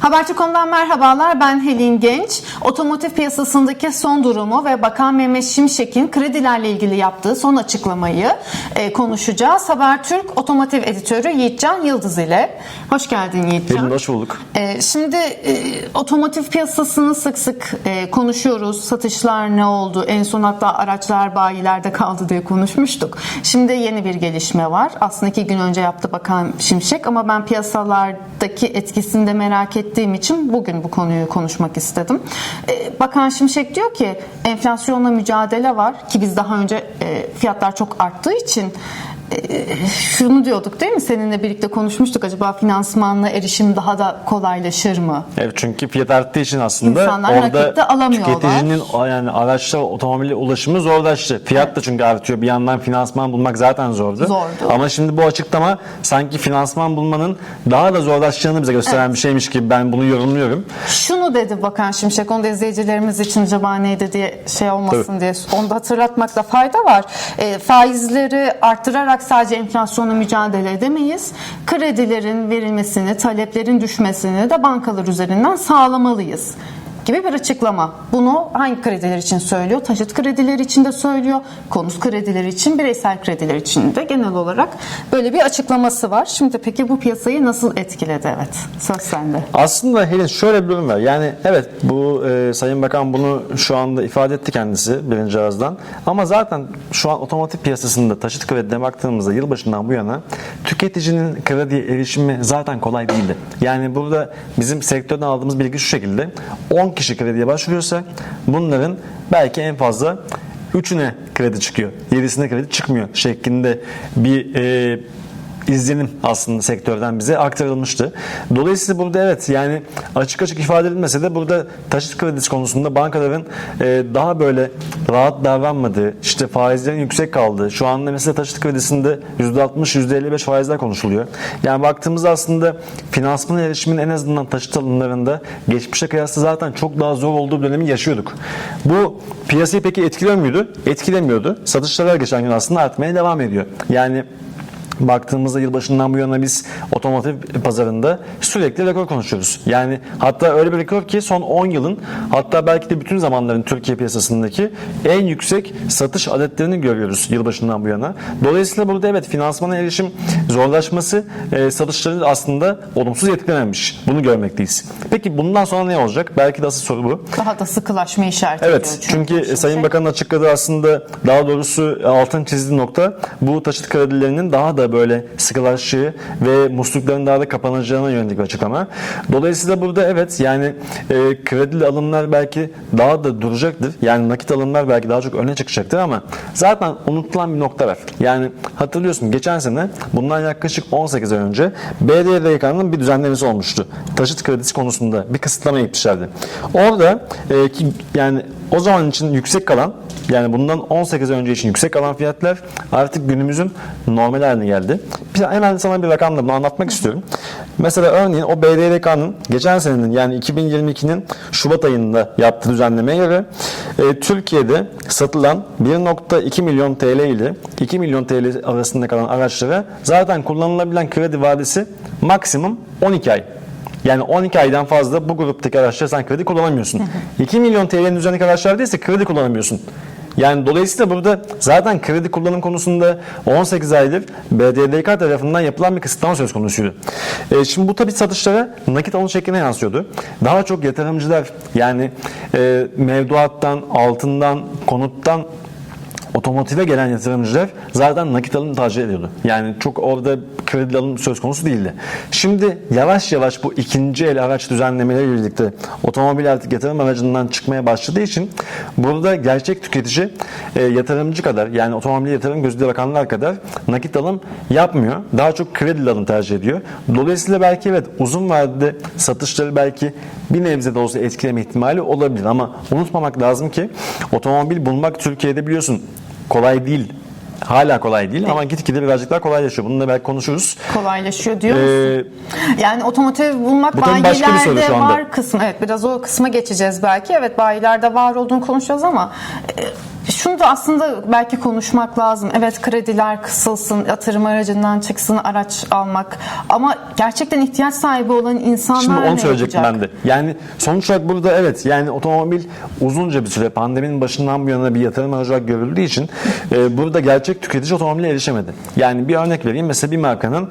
Haberci.com'dan merhabalar. Ben Helin Genç. Otomotiv piyasasındaki son durumu ve Bakan Mehmet Şimşek'in kredilerle ilgili yaptığı son açıklamayı e, konuşacağız. Habertürk Otomotiv Editörü Yiğitcan Yıldız ile. Hoş geldin Yiğitcan. Helin hoş bulduk. E, şimdi e, otomotiv piyasasını sık sık e, konuşuyoruz. Satışlar ne oldu? En son hatta araçlar bayilerde kaldı diye konuşmuştuk. Şimdi yeni bir gelişme var. Aslında iki gün önce yaptı Bakan Şimşek ama ben piyasalardaki etkisini de merak ettiğim için bugün bu konuyu konuşmak istedim. E, Bakan Şimşek diyor ki enflasyonla mücadele var ki biz daha önce e, fiyatlar çok arttığı için şunu diyorduk değil mi? Seninle birlikte konuşmuştuk. Acaba finansmanla erişim daha da kolaylaşır mı? Evet çünkü fiyat arttığı için aslında İnsanlar orada alamıyorlar. tüketicinin yani araçlar otomobile ulaşımı zorlaştı. Fiyat da çünkü artıyor. Bir yandan finansman bulmak zaten zordu. Zordu. Ama şimdi bu açıklama sanki finansman bulmanın daha da zorlaşacağını bize gösteren bir şeymiş gibi ben bunu yorumluyorum. Şunu dedi Bakan Şimşek, onu da izleyicilerimiz için acaba neydi diye şey olmasın Tabii. diye onu da hatırlatmakta fayda var. E, faizleri arttırarak sadece enflasyonla mücadele edemeyiz. Kredilerin verilmesini, taleplerin düşmesini de bankalar üzerinden sağlamalıyız gibi bir açıklama. Bunu hangi krediler için söylüyor? Taşıt kredileri için de söylüyor. Konut kredileri için, bireysel krediler için de genel olarak böyle bir açıklaması var. Şimdi peki bu piyasayı nasıl etkiledi? Evet, söz sende. Aslında Helin şöyle bir durum var. Yani evet bu e, Sayın Bakan bunu şu anda ifade etti kendisi birinci ağızdan. Ama zaten şu an otomotiv piyasasında taşıt kredine baktığımızda yılbaşından bu yana tüketicinin krediye erişimi zaten kolay değildi. Yani burada bizim sektörden aldığımız bilgi şu şekilde. 10 kişi krediye başvuruyorsa bunların belki en fazla 3'üne kredi çıkıyor. 7'sine kredi çıkmıyor şeklinde bir e, izlenim aslında sektörden bize aktarılmıştı. Dolayısıyla burada evet yani açık açık ifade edilmese de burada taşıt kredisi konusunda bankaların e, daha böyle rahat davranmadığı, işte faizlerin yüksek kaldığı, şu anda mesela taşıt kredisinde %60, %55 faizler konuşuluyor. Yani baktığımızda aslında finansman erişimin en azından taşıt alımlarında geçmişe kıyasla zaten çok daha zor olduğu dönemi yaşıyorduk. Bu piyasayı peki etkiliyor muydu? Etkilemiyordu. Satışlar geçen gün aslında artmaya devam ediyor. Yani Baktığımızda yılbaşından bu yana biz otomotiv pazarında sürekli rekor konuşuyoruz. Yani hatta öyle bir rekor ki son 10 yılın hatta belki de bütün zamanların Türkiye piyasasındaki en yüksek satış adetlerini görüyoruz yılbaşından bu yana. Dolayısıyla burada evet finansmana erişim zorlaşması e, satışları aslında olumsuz etkilememiş. Bunu görmekteyiz. Peki bundan sonra ne olacak? Belki de asıl soru bu. Daha da sıkılaşma işaret Evet çünkü Şimşek. Sayın Bakan'ın açıkladığı aslında daha doğrusu altın çizdiği nokta bu taşıt kredilerinin daha da böyle sıkılaştığı ve muslukların daha da kapanacağına yönelik bir açıklama. Dolayısıyla burada evet yani e, kredili alımlar belki daha da duracaktır. Yani nakit alımlar belki daha çok öne çıkacaktır ama zaten unutulan bir nokta var. Yani hatırlıyorsun geçen sene bundan yaklaşık 18 ay önce BDDK'nın bir düzenlemesi olmuştu. Taşıt kredisi konusunda bir kısıtlama gitmişlerdi. Orada e, ki yani o zaman için yüksek kalan yani bundan 18 ay önce için yüksek kalan fiyatlar artık günümüzün normal haline geldi. Bir, hemen sana bir rakamla bunu anlatmak istiyorum. Mesela örneğin o BDDK'nın geçen senenin yani 2022'nin Şubat ayında yaptığı düzenlemeye göre e, Türkiye'de satılan 1.2 milyon TL ile 2 milyon TL arasında kalan araçlara zaten kullanılabilen kredi vadesi maksimum 12 ay. Yani 12 aydan fazla bu gruptaki araçlara sen kredi kullanamıyorsun. 2 milyon TL'nin üzerindeki araçlarda ise kredi kullanamıyorsun. Yani dolayısıyla burada zaten kredi kullanım konusunda 18 aydır BDDK tarafından yapılan bir kısıtlama söz konusuydu. E, şimdi bu tabi satışlara nakit alım şekline yansıyordu. Daha çok yatırımcılar yani e, mevduattan, altından, konuttan otomotive gelen yatırımcılar zaten nakit alım tercih ediyordu. Yani çok orada kredi alım söz konusu değildi. Şimdi yavaş yavaş bu ikinci el araç düzenlemeleriyle birlikte otomobil artık yatırım aracından çıkmaya başladığı için burada gerçek tüketici e, yatırımcı kadar yani otomobil yatırım gözüyle bakanlar kadar nakit alım yapmıyor. Daha çok kredi alım tercih ediyor. Dolayısıyla belki evet uzun vadede satışları belki bir nebze de olsa etkileme ihtimali olabilir ama unutmamak lazım ki otomobil bulmak Türkiye'de biliyorsun kolay değil. Hala kolay değil ama gitgide birazcık daha kolaylaşıyor. Bunu da belki konuşuruz. kolaylaşıyor diyor musun? Ee, Yani otomotiv bulmak Bu bayilerde var kısmı. Evet biraz o kısma geçeceğiz belki. Evet bayilerde var olduğunu konuşacağız ama e, Şunu da aslında belki konuşmak lazım. Evet krediler kısılsın, yatırım aracından çıksın araç almak. Ama gerçekten ihtiyaç sahibi olan insanlar Şimdi onu söyleyecektim ben de. Yani sonuç olarak burada evet yani otomobil uzunca bir süre pandeminin başından bu yana bir yatırım aracı olarak görüldüğü için e, burada gerçek tüketici otomobile erişemedi. Yani bir örnek vereyim. Mesela bir markanın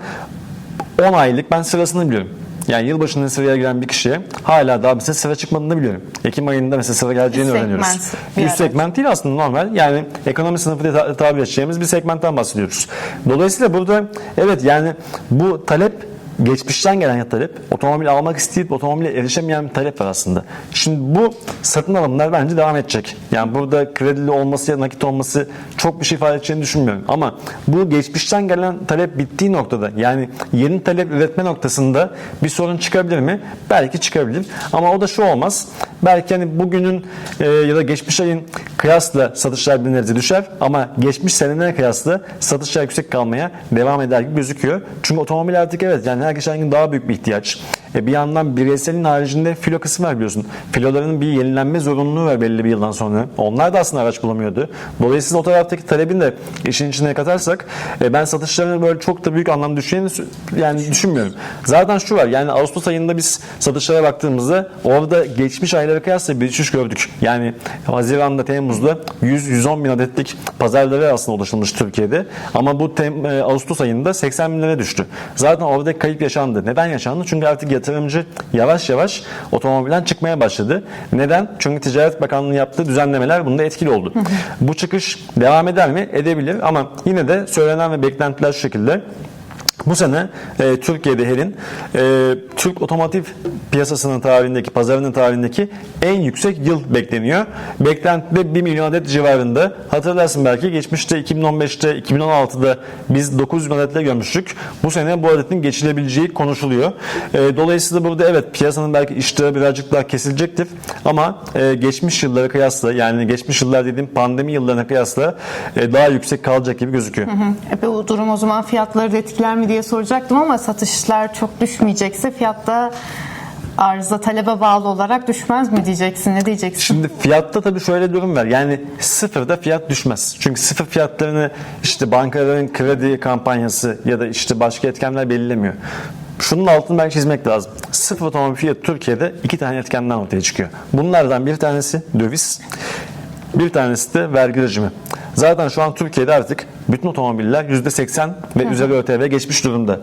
10 aylık ben sırasını biliyorum. Yani yılbaşında sıraya giren bir kişiye hala daha mesela sıra çıkmadığını biliyorum. Ekim ayında mesela sıra geleceğini Üst öğreniyoruz. segment Üst segment değil aslında normal. Yani ekonomi sınıfı diye ta- tabir edeceğimiz bir segmentten bahsediyoruz. Dolayısıyla burada evet yani bu talep geçmişten gelen talep, otomobil almak isteyip otomobile erişemeyen bir talep var aslında. Şimdi bu satın alımlar bence devam edecek. Yani burada kredili olması ya nakit olması çok bir şey ifade edeceğini düşünmüyorum. Ama bu geçmişten gelen talep bittiği noktada yani yeni talep üretme noktasında bir sorun çıkabilir mi? Belki çıkabilir. Ama o da şu olmaz. Belki hani bugünün e, ya da geçmiş ayın kıyasla satışlar bir nebze düşer ama geçmiş senelere kıyasla satışlar yüksek kalmaya devam eder gibi gözüküyor. Çünkü otomobil artık evet yani her geçen gün daha büyük bir ihtiyaç. E, bir yandan bireyselin haricinde filo kısmı var biliyorsun. Filoların bir yenilenme zorunluluğu var belli bir yıldan sonra. Onlar da aslında araç bulamıyordu. Dolayısıyla o taraftaki talebin de işin içine katarsak e, ben satışlarının böyle çok da büyük anlam düşeceğini yani düşünmüyorum. Zaten şu var yani Ağustos ayında biz satışlara baktığımızda orada geçmiş aylara kıyasla bir düşüş gördük. Yani Haziran'da Temmuz'da 100-110 bin adetlik pazarlara aslında ulaşılmış Türkiye'de. Ama bu tem, e, Ağustos ayında 80 bin liraya düştü. Zaten orada kayıp yaşandı. Neden yaşandı? Çünkü artık yatırımcı yavaş yavaş otomobilden çıkmaya başladı. Neden? Çünkü Ticaret Bakanlığı yaptığı düzenlemeler bunda etkili oldu. bu çıkış devam eder mi? Edebilir ama yine de söylenen ve beklentiler şu şekilde. Bu sene e, Türkiye'de HER'in e, Türk otomotiv piyasasının tarihindeki, pazarının tarihindeki en yüksek yıl bekleniyor. Beklenti de 1 milyon adet civarında. Hatırlarsın belki geçmişte 2015'te, 2016'da biz 900 bin adetle görmüştük. Bu sene bu adetin geçilebileceği konuşuluyor. E, dolayısıyla burada evet piyasanın belki iştahı birazcık daha kesilecektir. Ama e, geçmiş yıllara kıyasla yani geçmiş yıllar dediğim pandemi yıllarına kıyasla e, daha yüksek kalacak gibi gözüküyor. E, bu durum o zaman fiyatları da etkiler mi diye soracaktım ama satışlar çok düşmeyecekse fiyatta arıza talebe bağlı olarak düşmez mi diyeceksin? Ne diyeceksin? Şimdi fiyatta tabii şöyle durum var. Yani sıfırda fiyat düşmez. Çünkü sıfır fiyatlarını işte bankaların kredi kampanyası ya da işte başka etkenler belirlemiyor. Şunun altını belki çizmek lazım. Sıfır otomobil fiyatı Türkiye'de iki tane etkenden ortaya çıkıyor. Bunlardan bir tanesi döviz, bir tanesi de vergi rejimi. Zaten şu an Türkiye'de artık bütün otomobiller %80 ve üzeri ÖTV geçmiş durumda.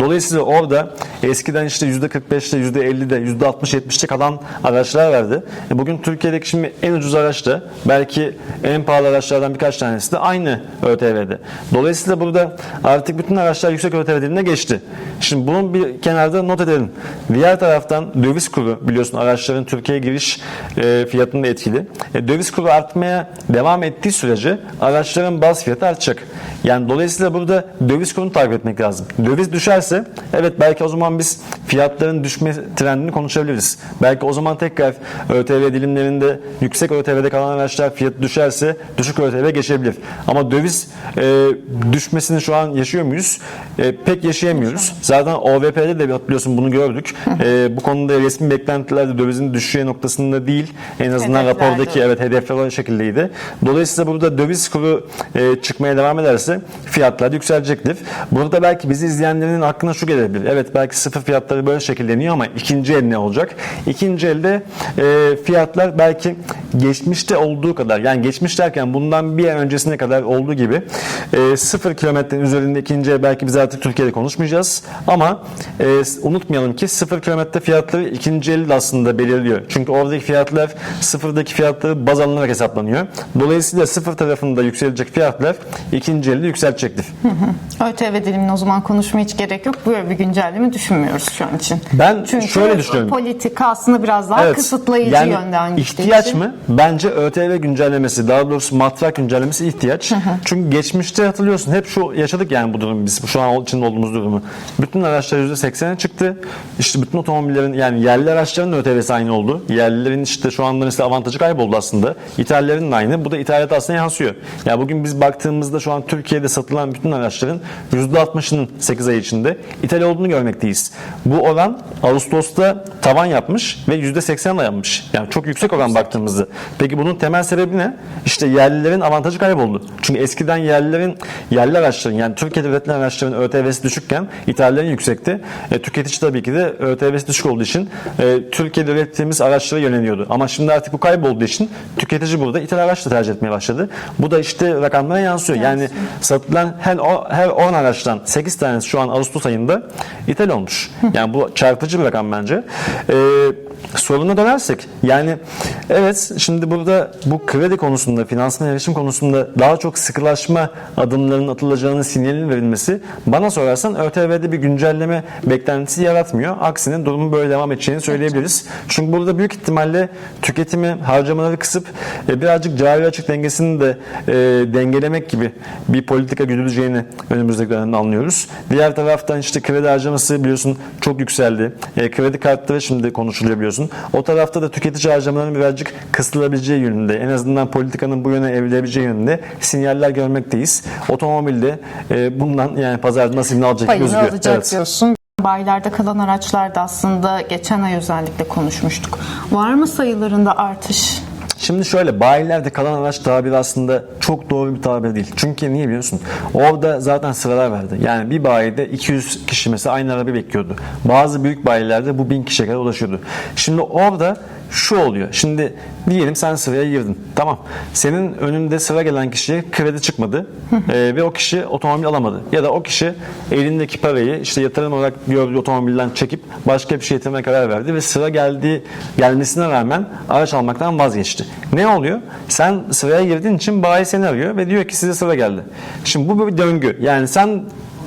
Dolayısıyla orada eskiden işte %45'te, %50'de, %60-70'te kalan araçlar vardı. E bugün Türkiye'deki şimdi en ucuz araç da belki en pahalı araçlardan birkaç tanesi de aynı ÖTV'de. Dolayısıyla burada artık bütün araçlar yüksek ÖTV diline geçti. Şimdi bunun bir kenarda not edelim. Diğer taraftan döviz kuru biliyorsun araçların Türkiye'ye giriş e, fiyatını da etkili. E, döviz kuru artmaya devam ettiği sürece araçların baz fiyatı artacak. Yani dolayısıyla burada döviz kurunu takip etmek lazım. Döviz düşerse evet belki o zaman biz fiyatların düşme trendini konuşabiliriz. Belki o zaman tekrar ÖTV dilimlerinde yüksek ÖTV'de kalan araçlar fiyatı düşerse düşük ÖTV geçebilir. Ama döviz e, düşmesini şu an yaşıyor muyuz? E, pek yaşayamıyoruz. Zaten OVP'de de biliyorsun bunu gördük. E, bu konuda resmi beklentiler de dövizin düşeceği noktasında değil. En azından Hedefler de rapordaki evet hedefler o şekildeydi. Dolayısıyla burada döviz kuru e, çıkmaya devam ederse fiyatlar yükselecektir. Burada belki bizi izleyenlerin aklına şu gelebilir. Evet belki sıfır fiyatları böyle şekilleniyor ama ikinci el ne olacak? İkinci elde e, fiyatlar belki geçmişte olduğu kadar yani geçmiş derken bundan bir ay öncesine kadar olduğu gibi e, sıfır kilometrenin üzerinde ikinci el belki biz artık Türkiye'de konuşmayacağız ama e, unutmayalım ki sıfır kilometre fiyatları ikinci el aslında belirliyor. Çünkü oradaki fiyatlar sıfırdaki fiyatları baz alınarak hesaplanıyor. Dolayısıyla sıfır tarafında yükselecek fiyatlar ikinci elde yükselecektir. ÖTV dilimini o zaman konuşmaya hiç gerek yok. Böyle bir güncelleme düşünmüyoruz şu an için. Ben Çünkü şöyle düşünüyorum. politika aslında biraz daha Evet. kısıtlayıcı yani yönden gittiği ihtiyaç için. mı? Bence ÖTV güncellemesi, daha doğrusu matrak güncellemesi ihtiyaç. Çünkü geçmişte hatırlıyorsun hep şu yaşadık yani bu durumu biz şu an içinde olduğumuz durumu. Bütün araçlar %80'e çıktı. İşte bütün otomobillerin yani yerli araçların da ÖTV'si aynı oldu. Yerlilerin işte şu anda mesela avantajı kayboldu aslında. İthallerin de aynı. Bu da ithalat aslında yansıyor. Ya bugün biz baktığımızda şu an Türkiye'de satılan bütün araçların %60'ının 8 ay içinde ithal olduğunu görmekteyiz. Bu oran Ağustos'ta tavan yapmış ve %80 dayanmış. Yani çok yüksek oran baktığımızda. Peki bunun temel sebebi ne? İşte yerlilerin avantajı kayboldu. Çünkü eskiden yerlilerin yerli araçların yani Türkiye'de üretilen araçların ÖTV'si düşükken ithallerin yüksekti. E, tüketici tabii ki de ÖTV'si düşük olduğu için e, Türkiye'de ürettiğimiz araçlara yöneliyordu. Ama şimdi artık bu kaybolduğu için tüketici burada ithal araçla tercih etmeye başladı. Bu da işte rakamlara yansıyor. Yani satılan her, her 10 araçtan 8 tanesi şu an Ağustos ayında ithal olmuş. Yani bu çarpıcı bir rakam bence. Ee, soruna dönersek yani evet şimdi burada bu kredi konusunda finansman erişim konusunda daha çok sıkılaşma adımlarının atılacağının sinyalinin verilmesi bana sorarsan ÖTV'de bir güncelleme beklentisi yaratmıyor. Aksine durumun böyle devam edeceğini söyleyebiliriz. Çünkü burada büyük ihtimalle tüketimi harcamaları kısıp e, birazcık cari açık dengesini de e, dengelemek gibi bir politika güdüleceğini önümüzdeki dönemde anlıyoruz. Diğer taraftan işte kredi harcaması biliyorsun çok yükseldi. E, kredi kartları şimdi konuşuluyor biliyorsun. O tarafta da tüketici harcamalarının birazcık kısılabileceği yönünde en azından politikanın bu yöne evrilebileceği yönünde sinyaller görmekteyiz. Otomobilde e, bundan yani pazarda nasibini alacak Payını gözüküyor. alacak Evet. diyorsun. Bayilerde kalan araçlarda aslında geçen ay özellikle konuşmuştuk. Var mı sayılarında artış? Şimdi şöyle bayilerde kalan araç tabiri aslında çok doğru bir tabir değil. Çünkü niye biliyorsun? Orada zaten sıralar vardı. Yani bir bayide 200 kişi mesela aynı arabayı bekliyordu. Bazı büyük bayilerde bu 1000 kişiye kadar ulaşıyordu. Şimdi orada şu oluyor. Şimdi diyelim sen sıraya girdin. Tamam. Senin önünde sıra gelen kişiye kredi çıkmadı. Ee, ve o kişi otomobil alamadı. Ya da o kişi elindeki parayı işte yatırım olarak gördüğü otomobilden çekip başka bir şey yatırmaya karar verdi ve sıra geldiği gelmesine rağmen araç almaktan vazgeçti. Ne oluyor? Sen sıraya girdiğin için bayi seni arıyor ve diyor ki size sıra geldi. Şimdi bu bir döngü. Yani sen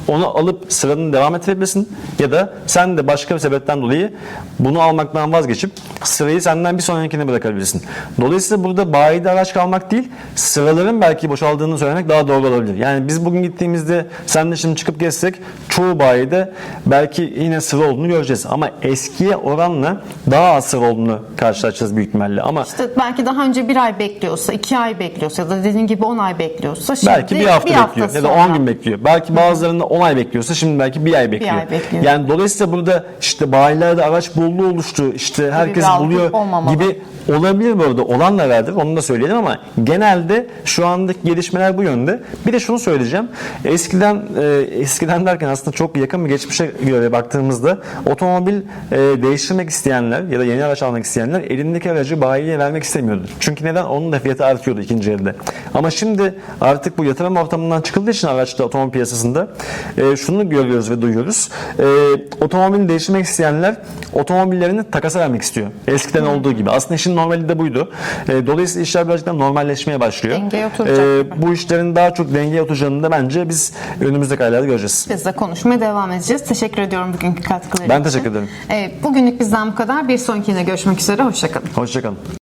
onu alıp sıranın devam ettirebilirsin ya da sen de başka bir sebepten dolayı bunu almaktan vazgeçip sırayı senden bir sonrakine bırakabilirsin. Dolayısıyla burada bayide araç kalmak değil sıraların belki boşaldığını söylemek daha doğru olabilir. Yani biz bugün gittiğimizde sen de şimdi çıkıp gezsek çoğu bayide belki yine sıra olduğunu göreceğiz ama eskiye oranla daha az sıra olduğunu karşılaşacağız büyük ihtimalle ama İşte belki daha önce bir ay bekliyorsa, iki ay bekliyorsa ya da dediğin gibi on ay bekliyorsa şimdi Belki bir hafta bekliyor ya da. 10 gün bekliyor. Belki bazılarında 10 ay bekliyorsa şimdi belki bir ay bekliyor. ay bekliyor. Yani dolayısıyla burada işte bayilerde araç bolluğu oluştu. işte herkes bir buluyor olmamalı. gibi olabilir bu arada. Olan da vardır. Onu da söyleyelim ama genelde şu andaki gelişmeler bu yönde. Bir de şunu söyleyeceğim. Eskiden e, eskiden derken aslında çok yakın bir geçmişe göre baktığımızda otomobil e, değiştirmek isteyenler ya da yeni araç almak isteyenler elindeki aracı bayiye vermek istemiyordu. Çünkü neden? Onun da fiyatı artıyordu ikinci elde. Ama şimdi artık bu yatırım ortamından çıkıldığı için araçta otomobil piyasasında e, şunu görüyoruz ve duyuyoruz. E, otomobilini değiştirmek isteyenler otomobillerini takasa vermek istiyor. Eskiden olduğu gibi. Aslında işin normali de buydu. E, dolayısıyla işler birazcık da normalleşmeye başlıyor. Dengeye oturacak gibi. bu işlerin daha çok dengeye oturacağını da bence biz önümüzdeki aylarda göreceğiz. Biz de konuşmaya devam edeceğiz. Teşekkür ediyorum bugünkü katkıları Ben için. teşekkür ederim. Evet, bugünlük bizden bu kadar. Bir sonrakine görüşmek üzere. Hoşçakalın. Hoşçakalın.